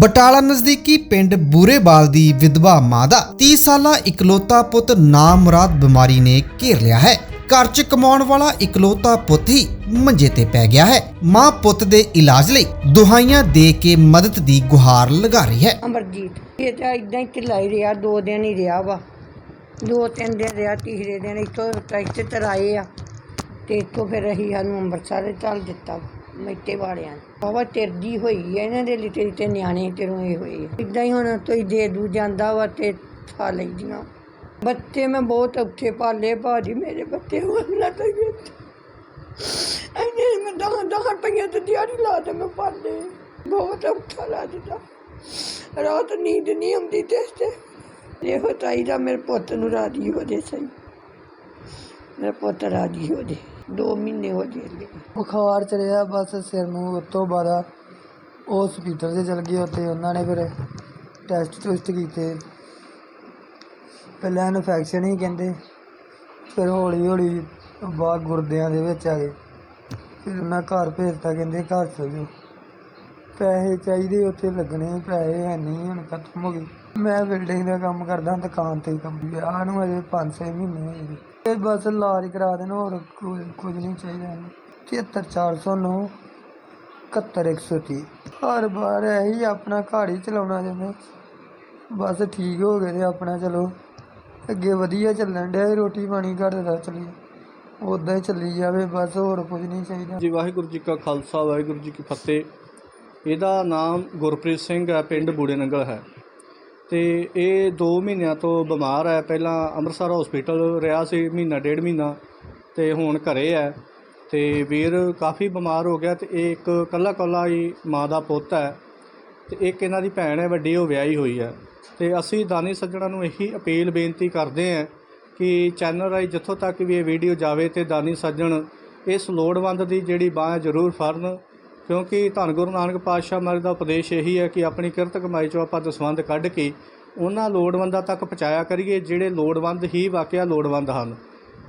ਬਟਾਲਾ ਨਜ਼ਦੀਕੀ ਪਿੰਡ ਬੂਰੇਵਾਲ ਦੀ ਵਿਧਵਾ ਮਾਂ ਦਾ 30 ਸਾਲਾ ਇਕਲੌਤਾ ਪੁੱਤ ਨਾਮੁਰਾਦ ਬਿਮਾਰੀ ਨੇ ਘੇਰ ਲਿਆ ਹੈ। ਘਰ 'ਚ ਕਮਾਉਣ ਵਾਲਾ ਇਕਲੌਤਾ ਪੁੱਤ ਹੀ ਮੰਜੇ ਤੇ ਪੈ ਗਿਆ ਹੈ। ਮਾਂ ਪੁੱਤ ਦੇ ਇਲਾਜ ਲਈ ਦੁਹਾਈਆਂ ਦੇ ਕੇ ਮਦਦ ਦੀ ਗੁਹਾਰ ਲਗਾ ਰਹੀ ਹੈ। ਅਮਰਜੀਤ, ਇਹ ਤਾਂ ਇਦਾਂ ਹੀ ਢਿੱਲਾ ਰਿਹਾ, ਦੋ ਦਿਨ ਹੀ ਰਿਹਾ ਵਾ। ਦੋ ਤਿੰਨ ਦਿਨ ਰਿਹਾ, ਤੀਸਰੇ ਦਿਨ ਇੱਥੋਂ ਟੈਕਸੀ ਤੇ ਆਏ ਆ ਤੇ ਇੱਥੋਂ ਫਿਰ ਅਸੀਂ ਸਾਨੂੰ ਅੰਮ੍ਰਿਤਸਰ ਚੱਲ ਦਿੱਤਾ। ਮੈਤੇ ਵਾਲਿਆਂ ਨੇ। ਬਾਬਾ ਤਿਰਦੀ ਹੋਈ ਹੈ ਇਹਨਾਂ ਦੇ ਲਈ ਤੇਰੀ ਤੇ ਨਿਆਣੇ ਤੇਰੋਂ ਹੋਏ ਆ। ਇਦਾਂ ਹੀ ਹੁਣ ਤੋਈ ਦੇ ਦੂ ਜਾਂਦਾ ਵਾ ਤੇ ਖਾ ਲੈਂਦੀਆਂ ਬੱਚੇ ਮੈਂ ਬਹੁਤ ਔਖੇ ਪਾਲੇ, ਭਾਜੀ ਮੇਰੇ ਬੱਚੇ ਉਹਨਾਂ ਤੋਂ ਹੀ ਐਨੇ ਮੈਂ ਦਹਾਂ ਦਹਾਂ ਰੁਪਈਆ ਤੇ ਦਿਹਾੜੀ ਲਾ ਤੇ ਮੈਂ ਪਾਲੇ। ਬਹੁਤ ਔਖਾ ਲਾ ਦਿੱਤਾ ਰਾਤ ਨੀਂਦ ਨਹੀਂ ਆਉਂਦੀ ਤੇ ਤੇ ਇਹੋ ਚਾਹੀਦਾ ਮੇਰੇ ਪੁੱਤ ਨੂੰ ਰਾਜੀ ਹੋ ਜੇ ਸਹੀ। ਮੇਰਾ ਪੁੱਤ ਰਾਜੀ ਹੋ ਜੇ 2 ਮਹੀਨੇ ਹੋ ਜੇ ਬੁਖਾਰ ਚੜਿਆ ਬਸ ਸਿਰ ਨੂੰ ਉਤੋਂ ਬਾਅਦ ਹਸਪੀਟਲ 'ਚ ਚਲ ਗਏ ਉੱਥੇ, ਉਹਨਾਂ ਨੇ ਫਿਰ ਟੈਸਟ ਟੁਸਟ ਕੀਤੇ। ਪਹਿਲਾਂ ਇਨਫੈਕਸ਼ਨ ਹੀ ਕਹਿੰਦੇ, ਫਿਰ ਹੌਲੀ ਹੌਲੀ ਬਾਅਦ ਗੁਰਦਿਆਂ ਦੇ ਵਿੱਚ ਆ ਗਏ। ਫਿਰ ਉਹਨਾਂ ਘਰ ਭੇਜਤਾ, ਕਹਿੰਦੇ ਘਰ ਚਲ। ਜਾਓ ਪੈਸੇ ਚਾਹੀਦੇ ਉੱਥੇ ਲੱਗਣੇ, ਪੈਸੇ ਹੈ ਨਹੀਂ, ਹੁਣ ਖਤਮ ਹੋ ਗਏ। ਮੈਂ ਬਿਲਡਿੰਗ ਦਾ ਕੰਮ ਕਰਦਾ, ਦੁਕਾਨ ਤੇ ਹੀ ਕੰਮ। ਵਿਆਹ ਨੂੰ ਅਜੇ 5-6 ਮਹੀਨੇ ਹੋਏ ਨੇ। ਇਹ ਬਸ ਇਲਾਜ ਕਰਾ ਦੇਣ, ਹੋਰ ਕੋਈ, ਕੁਝ ਨਹੀਂ ਚਾਹੀਦਾ। 73409 71130 ਹਰ ਵਾਰ ਇਹੀ ਆਪਣਾ ਘਰ ਹੀ ਚਲਾਉਣਾ ਜਿਵੇਂ। ਬਸ ਠੀਕ ਹੋ ਗਏ ਤੇ ਆਪਣਾ ਚਲੋ। ਅੱਗੇ ਵਧੀਆ ਚੱਲਣ ਡਿਆ ਰੋਟੀ ਪਾਣੀ ਘਰ ਦਾ ਚੱਲੀ। ਉਦਾਂ ਹੀ ਚੱਲੀ ਜਾਵੇ, ਬਸ ਹੋਰ ਕੁਝ ਨਹੀਂ ਚਾਹੀਦਾ। ਜੀ, ਵਾਹਿਗੁਰੂ ਜੀ ਕਾ ਖਾਲਸਾ, ਵਾਹਿਗੁਰੂ ਜੀ ਕੀ ਫਤਿਹ। ਇਹਦਾ ਨਾਮ ਗੁਰਪ੍ਰੀਤ ਸਿੰਘ ਹੈ, ਪਿੰਡ ਬੂੜੇ ਨੰਗਲ ਹੈ। ਅਤੇ ਇਹ ਦੋ ਮਹੀਨਿਆਂ ਤੋਂ ਬਿਮਾਰ ਹੈ। ਪਹਿਲਾਂ ਅੰਮ੍ਰਿਤਸਰ ਹੋਸਪਿਟਲ ਰਿਹਾ ਸੀ, ਮਹੀਨਾ, ਡੇਢ ਮਹੀਨਾ ਅਤੇ ਹੁਣ ਘਰ ਹੈ। ਅਤੇ ਵੀਰ ਕਾਫੀ ਬਿਮਾਰ ਹੋ ਗਿਆ ਅਤੇ ਇਹ ਇੱਕ ਇਕੱਲਾ ਇਕੱਲਾ ਹੀ ਮਾਂ ਦਾ ਪੁੱਤ ਹੈ ਅਤੇ ਇੱਕ ਇਹਨਾਂ ਦੀ ਭੈਣ ਹੈ, ਵੱਡੀ, ਉਹ ਵਿਆਹੀ ਹੋਈ ਹੈ। ਅਤੇ ਅਸੀਂ ਦਾਨੀ ਸੱਜਣਾ ਨੂੰ ਇਹੀ ਅਪੀਲ, ਬੇਨਤੀ ਕਰਦੇ ਹਾਂ ਕਿ ਚੈਨਲ ਰਾਹੀਂ ਜਿੱਥੋਂ ਤੱਕ ਵੀ ਇਹ ਵੀਡੀਓ ਜਾਵੇ ਤੇ ਦਾਨੀ ਸੱਜਣ ਇਸ ਲੋੜਵੰਦ ਦੀ ਜਿਹੜੀ ਬਾਂਹ ਹੈ ਜ਼ਰੂਰ ਫੜਨ। ਕਿਉਂਕਿ ਧੰਨ ਗੁਰੂ ਨਾਨਕ ਪਾਤਸ਼ਾਹ ਮਹਾਰਾਜ ਦਾ ਉਪਦੇਸ਼ ਇਹੀ ਹੈ ਕਿ ਆਪਣੀ ਕਿਰਤ ਕਮਾਈ ਚੋਂ ਆਪਾਂ ਦਸਵੰਧ ਕੱਢ ਕੇ ਉਹਨਾਂ ਲੋੜਵੰਦਾਂ ਤੱਕ ਪਹੁੰਚਾਇਆ ਕਰੀਏ, ਜਿਹੜੇ ਲੋੜਵੰਦ ਹੀ ਵਾਕਿਆ ਲੋੜਵੰਦ ਹਨ।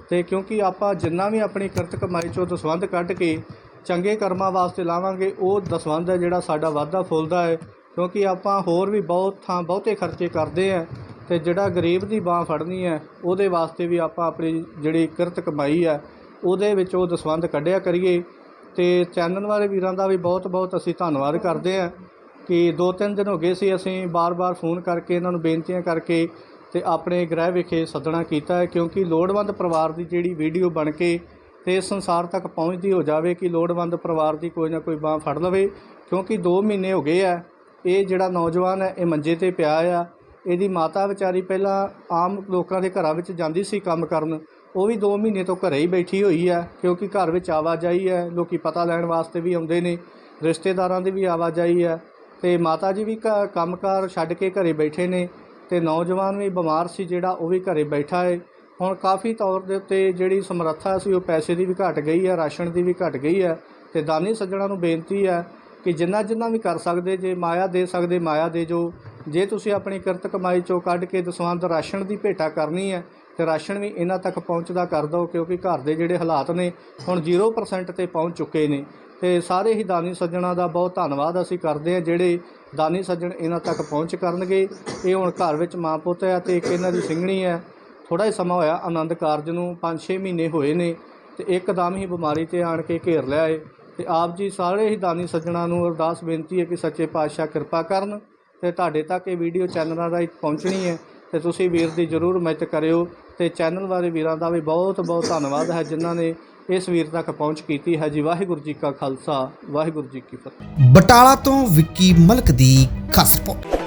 ਤੇ ਕਿਉਂਕਿ ਆਪਾਂ ਜਿੰਨਾ ਵੀ ਆਪਣੀ ਕਿਰਤ ਕਮਾਈ ਚੋਂ ਦਸਵੰਧ ਕੱਢ ਕੇ ਚੰਗੇ ਕਰਮਾਂ ਵਾਸਤੇ ਲਾਵਾਂਗੇ, ਉਹ ਦਸਵੰਧ ਹੈ ਜਿਹੜਾ ਸਾਡਾ ਵਾਧਾ ਫੁੱਲਦਾ ਹੈ। ਕਿਉਂਕਿ ਆਪਾਂ ਹੋਰ ਵੀ ਬਹੁਤ ਥਾਂ ਬਹੁਤੇ ਖਰਚੇ ਕਰਦੇ ਆ ਤੇ ਜਿਹੜਾ ਗਰੀਬ ਦੀ ਬਾਹ ਫੜਨੀ ਹੈ, ਉਹਦੇ ਵਾਸਤੇ ਵੀ ਆਪਾਂ ਆਪਣੀ ਜਿਹੜੀ ਕਿਰਤ ਕਮਾਈ ਹੈ, ਉਹਦੇ ਵਿੱਚ ਉਹ ਦਸਵੰਧ ਕੱਢਿਆ ਕਰੀਏ। ਤੇ ਚੈਨਲ ਵਾਲੇ ਵੀਰਾਂ ਦਾ ਵੀ ਬਹੁਤ ਬਹੁਤ ਅਸੀਂ ਧੰਨਵਾਦ ਕਰਦੇ ਹਾਂ ਕਿ ਦੋ ਤਿੰਨ ਦਿਨ ਹੋ ਗਏ ਸੀ ਅਸੀਂ ਬਾਰ-ਬਾਰ ਫੋਨ ਕਰਕੇ ਇਹਨਾਂ ਨੂੰ ਬੇਨਤੀਆਂ ਕਰਕੇ ਤੇ ਆਪਣੇ ਗ੍ਰਹਿ ਵਿਖੇ ਸੱਦਣਾ ਕੀਤਾ ਹੈ, ਕਿਉਂਕਿ ਲੋੜਵੰਦ ਪਰਿਵਾਰ ਦੀ ਜਿਹੜੀ ਵੀਡੀਓ ਬਣ ਕੇ ਤੇ ਸੰਸਾਰ ਤੱਕ ਪਹੁੰਚਦੀ ਹੋ ਜਾਵੇ ਕਿ ਲੋੜਵੰਦ ਪਰਿਵਾਰ ਦੀ ਕੋਈ ਨਾ ਕੋਈ ਬਾਹ ਫੜ ਲਵੇ, ਕਿਉਂਕਿ 2 ਮਹੀਨੇ ਹੋ ਗਏ ਆ ਇਹ ਜਿਹੜਾ ਨੌਜਵਾਨ ਹੈ, ਇਹ ਮੰਜੇ ਤੇ ਪਿਆ ਆ, ਇਹਦੀ ਮਾਤਾ ਵਿਚਾਰੀ ਪਹਿਲਾਂ ਆਮ ਲੋਕਾਂ ਦੇ ਘਰਾਂ ਵਿੱਚ ਜਾਂਦੀ ਸੀ ਕੰਮ ਕਰਨ ਉਹ ਵੀ 2 ਮਹੀਨੇ ਤੋਂ ਘਰੇ ਹੀ ਬੈਠੀ ਹੋਈ ਹੈ ਕਿਉਂਕਿ ਘਰ ਵਿੱਚ ਆਵਾਜਾਈ ਹੈ ਲੋਕੀ ਪਤਾ ਲੈਣ ਵਾਸਤੇ ਵੀ ਆਉਂਦੇ ਨੇ, ਰਿਸ਼ਤੇਦਾਰਾਂ ਦੀ ਵੀ ਆਵਾਜਾਈ ਹੈ ਤੇ ਮਾਤਾ ਜੀ ਵੀ ਕ- ਕੰਮਕਾਰ ਛੱਡ ਕੇ ਘਰੇ ਬੈਠੇ ਨੇ ਤੇ ਨੌਜਵਾਨ ਵੀ ਬਿਮਾਰ ਸੀ ਜਿਹੜਾ, ਉਹ ਵੀ ਘਰੇ ਬੈਠਾ ਹੈ ਹੁਣ ਕਾਫੀ ਤੌਰ ਦੇ ਉੱਤੇ ਜਿਹੜੀ ਸਮਰੱਥਾ ਸੀ, ਉਹ ਪੈਸੇ ਦੀ ਵੀ ਘਟ ਗਈ ਹੈ ਰਾਸ਼ਨ ਦੀ ਵੀ ਘਟ ਗਈ ਹੈ ਤੇ ਦਾਨੀ ਸੱਜਣਾ ਨੂੰ ਬੇਨਤੀ ਹੈ ਕਿ ਜਿੰਨਾ ਜਿੰਨਾ ਵੀ ਕਰ ਸਕਦੇ, ਜੇ ਮਾਇਆ ਦੇ ਸਕਦੇ, ਮਾਇਆ ਦੇ ਜੋ। ਜੇ ਤੁਸੀਂ ਆਪਣੀ ਕਿਰਤ ਕਮਾਈ ਚੋਂ ਕੱਢ ਕੇ ਦਸਵੰਧ ਰਾਸ਼ਨ ਦੀ ਭੇਟਾ ਕਰਨੀ ਹੈ ਤੇ ਰਾਸ਼ਨ ਵੀ ਇਹਨਾਂ ਤੱਕ ਪਹੁੰਚਦਾ ਕਰ ਦਿਓ, ਕਿਉਂਕਿ ਘਰ ਦੇ ਜਿਹੜੇ ਹਾਲਾਤ ਨੇ ਹੁਣ 0% ਤੇ ਪਹੁੰਚ ਚੁੱਕੇ ਨੇ। ਤੇ ਸਾਰੇ ਹੀ ਦਾਨੀ ਸੱਜਣਾ ਦਾ ਬਹੁਤ ਧੰਨਵਾਦ ਅਸੀਂ ਕਰਦੇ ਹਾਂ, ਜਿਹੜੇ ਦਾਨੀ ਸੱਜਣ ਇਹਨਾਂ ਤੱਕ ਪਹੁੰਚ ਕਰਨਗੇ। ਇਹ ਹੁਣ ਘਰ ਵਿੱਚ ਮਾਂ ਪੁੱਤ ਹੈ ਤੇ ਇੱਕ ਇਹਨਾਂ ਦੀ ਸਿੰਘਣੀ ਹੈ। ਥੋੜਾ ਹੀ ਸਮਾਂ ਹੋਇਆ, ਆਨੰਦ ਕਾਰਜ ਨੂੰ 5-6 ਮਹੀਨੇ ਹੋਏ ਨੇ ਤੇ ਇੱਕਦਮ ਹੀ ਬਿਮਾਰੀ ਤੇ ਆਣ ਕੇ ਘੇਰ ਲਿਆ ਏ। ਤੇ ਆਪ ਜੀ ਸਾਰੇ ਹੀ ਦਾਨੀ ਸੱਜਣਾ ਨੂੰ ਅਰਦਾਸ ਬੇਨਤੀ ਹੈ ਕਿ ਸੱਚੇ ਪਾਤਸ਼ਾਹ ਕਿਰਪਾ ਕਰਨ ਤੇ ਤੁਹਾਡੇ ਤੱਕ ਇਹ ਵੀਡੀਓ ਚੈਨਲਾਂ ਰਾਹੀਂ ਪਹੁੰਚਣੀ ਹੈ। ਤੇ ਤੁਸੀਂ ਵੀਰ ਦੀ ਜਰੂਰ ਮਦਦ ਕਰਿਓ ਤੇ ਚੈਨਲ ਵਾਲੇ ਵੀਰਾਂ ਦਾ ਵੀ ਬਹੁਤ ਬਹੁਤ ਧੰਨਵਾਦ ਹੈ, ਜਿਨ੍ਹਾਂ ਨੇ ਇਸ ਵੀਰ ਤੱਕ ਪਹੁੰਚ ਕੀਤੀ ਹੈ ਜੀ। ਵਾਹਿਗੁਰੂ ਜੀ ਕਾ ਖਾਲਸਾ, ਵਾਹਿਗੁਰੂ ਜੀ ਕੀ ਫਤਿਹ। ਬਟਾਲਾ ਤੋਂ ਵਿੱਕੀ ਮਲਕ ਦੀ ਖਾਸ ਰਿਪੋਰਟ